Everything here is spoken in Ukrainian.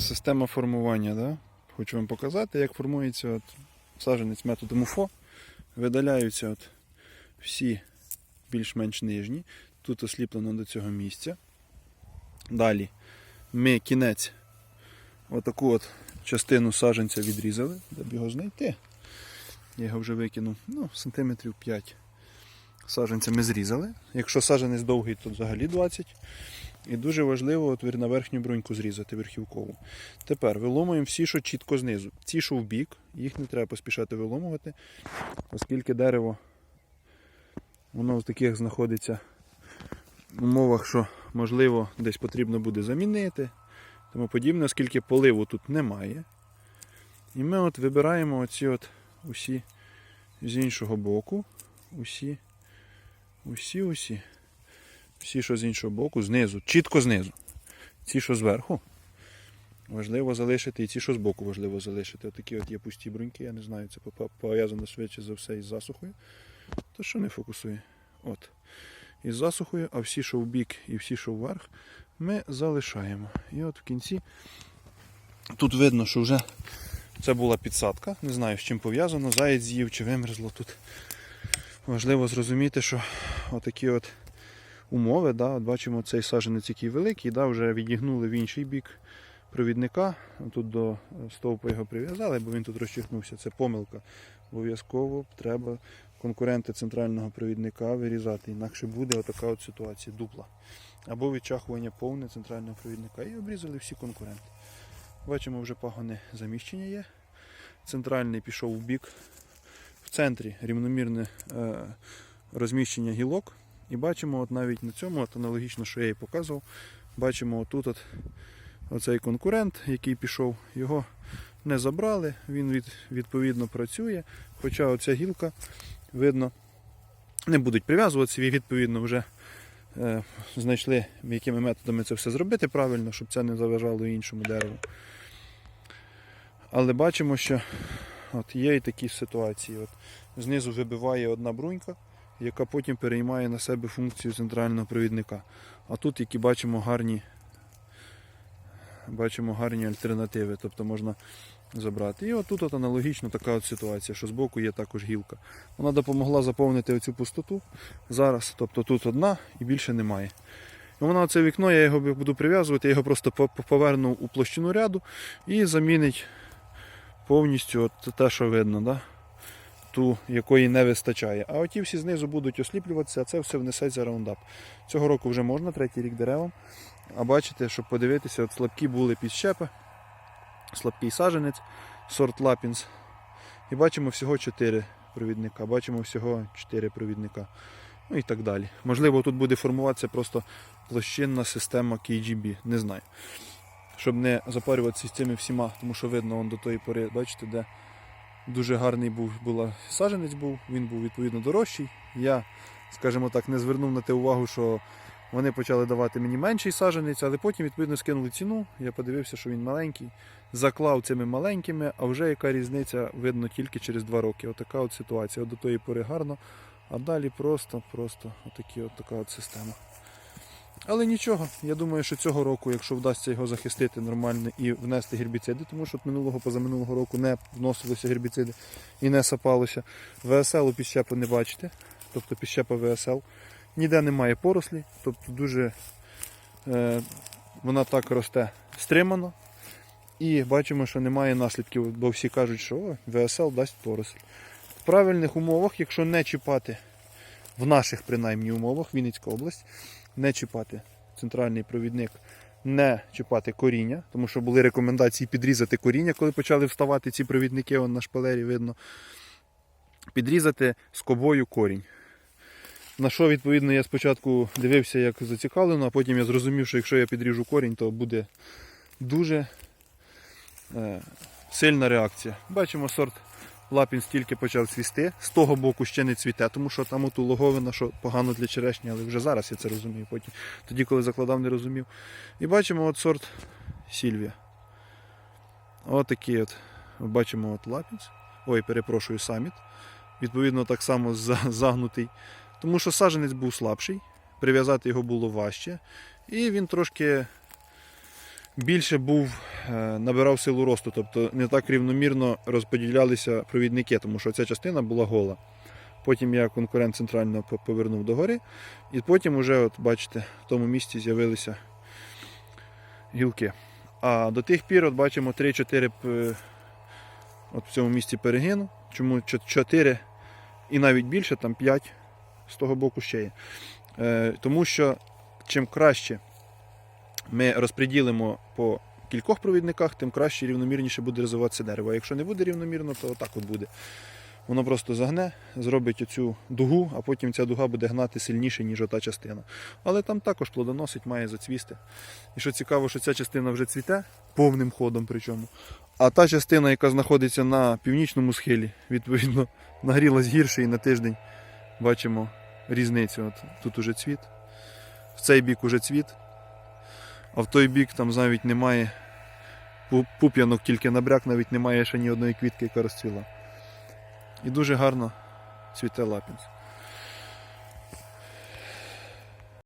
Система формування, да? хочу вам показати, як формується от саджанець методом УФО. Видаляються от всі більш-менш нижні. Тут осліплено до цього місця. Далі ми кінець, отаку от частину саджанця відрізали, де його знайти. Я його вже викинув, ну, сантиметрів 5 саджанця ми зрізали. Якщо саджанець довгий, то взагалі 20. І дуже важливо от на верхню бруньку зрізати верхівкову. Тепер виломуємо всі, що чітко знизу. Ті, що в бік, їх не треба поспішати виломувати, оскільки дерево воно в таких знаходиться в умовах, що можливо десь потрібно буде замінити, тому подібне, оскільки поливу тут немає. І ми от вибираємо оці от усі з іншого боку, усі, усі, усі. Всі, що з іншого боку, знизу, чітко знизу. Ці, що зверху, важливо залишити, і ці, що збоку, важливо залишити. Отакі от є пусті бруньки, я не знаю, це пов'язано швидше за все із засухою. То що не фокусує? От. Із засухою, а всі, що в бік і всі, що вверх, ми залишаємо. І от в кінці тут видно, що вже це була підсадка. Не знаю, з чим пов'язано. Заєць з'їв чи вимерзло тут. Важливо зрозуміти, що отакі от умови. Да, от бачимо цей саджанець, який великий, да, вже відігнули в інший бік провідника. Тут до стовпа його прив'язали, бо він тут розчихнувся. Це помилка. Обов'язково треба конкуренти центрального провідника вирізати, інакше буде отака от ситуація дупла. Або відчахування повне центрального провідника. І обрізали всі конкуренти. Бачимо, вже пагони заміщення є. Центральний пішов в бік. В центрі рівномірне е, розміщення гілок. І бачимо, от навіть на цьому, от аналогічно, що я і показував, бачимо отут от, оцей конкурент, який пішов, його не забрали, він від, відповідно працює. Хоча оця гілка, видно, не будуть прив'язуватися, і відповідно вже е, знайшли, якими методами це все зробити правильно, щоб це не заважало іншому дереву. Але бачимо, що от є і такі ситуації. От, знизу вибиває одна брунька яка потім переймає на себе функцію центрального провідника. А тут, які бачимо гарні, бачимо гарні альтернативи, тобто можна забрати. І отут от аналогічно така от ситуація, що збоку є також гілка. Вона допомогла заповнити оцю пустоту зараз, тобто тут одна і більше немає. І вона оце вікно, я його буду прив'язувати, я його просто по- по- поверну у площину ряду і замінить повністю от те, що видно. Да? Ту, якої не вистачає. А оті всі знизу будуть осліплюватися, а це все внесеться раундап. Цього року вже можна, третій рік деревам. А бачите, щоб подивитися, от слабкі були підщепи, слабкий саженець, сорт Лапінс. І бачимо всього 4 провідника, бачимо всього 4 провідника. Ну і так далі. Можливо, тут буде формуватися просто площинна система KGB, не знаю. Щоб не запарюватися з цими всіма, тому що видно он до тої пори, бачите, де дуже гарний був була саджанець був, він був відповідно дорожчий. Я, скажімо так, не звернув на те увагу, що вони почали давати мені менший саджанець, але потім відповідно скинули ціну. Я подивився, що він маленький, заклав цими маленькими, а вже яка різниця видно тільки через два роки. Отака от ситуація. От до тої пори гарно, а далі просто, просто отакі от така от система. Але нічого, я думаю, що цього року, якщо вдасться його захистити нормально і внести гербіциди, тому що минулого, позаминулого року не вносилися гербіциди і не сапалося. ВСЛ у підщепу не бачите, тобто підщепа ВСЛ. Ніде немає порослі, тобто дуже е, вона так росте стримано. І бачимо, що немає наслідків, бо всі кажуть, що о, ВСЛ дасть поросль. В правильних умовах, якщо не чіпати в наших принаймні умовах, Вінницька область, не чіпати центральний провідник, не чіпати коріння, тому що були рекомендації підрізати коріння, коли почали вставати ці провідники, вон на шпалері видно. Підрізати скобою корінь. На що, відповідно, я спочатку дивився як зацікавлено, а потім я зрозумів, що якщо я підріжу корінь, то буде дуже е, сильна реакція. Бачимо, сорт лапін тільки почав цвісти. З того боку ще не цвіте, тому що там оту логовина, що погано для черешні, але вже зараз я це розумію. Потім, тоді, коли закладав, не розумів. І бачимо от сорт Сільвія. Отакий от. Бачимо от лапінс. Ой, перепрошую, саміт. Відповідно, так само загнутий. Тому що саженець був слабший, прив'язати його було важче. І він трошки більше був е, набирав силу росту, тобто не так рівномірно розподілялися провідники, тому що ця частина була гола. Потім я конкурент центрально по- повернув догори, і потім вже, от бачите, в тому місці з'явилися гілки. А до тих пір, от бачимо, 3-4 от в цьому місці перегину. Чому 4 і навіть більше, там 5 з того боку ще є. Е, тому що чим краще ми розподілимо по кількох провідниках, тим краще і рівномірніше буде розвиватися дерево. А якщо не буде рівномірно, то отак от буде. Воно просто загне, зробить оцю дугу, а потім ця дуга буде гнати сильніше, ніж ота частина. Але там також плодоносить, має зацвісти. І що цікаво, що ця частина вже цвіте повним ходом причому. А та частина, яка знаходиться на північному схилі, відповідно, нагрілась гірше і на тиждень бачимо різницю. От тут уже цвіт, в цей бік уже цвіт, а в той бік там навіть немає пуп'янок, тільки набряк, навіть немає ще ні одної квітки, яка розцвіла. І дуже гарно цвіте лапінс.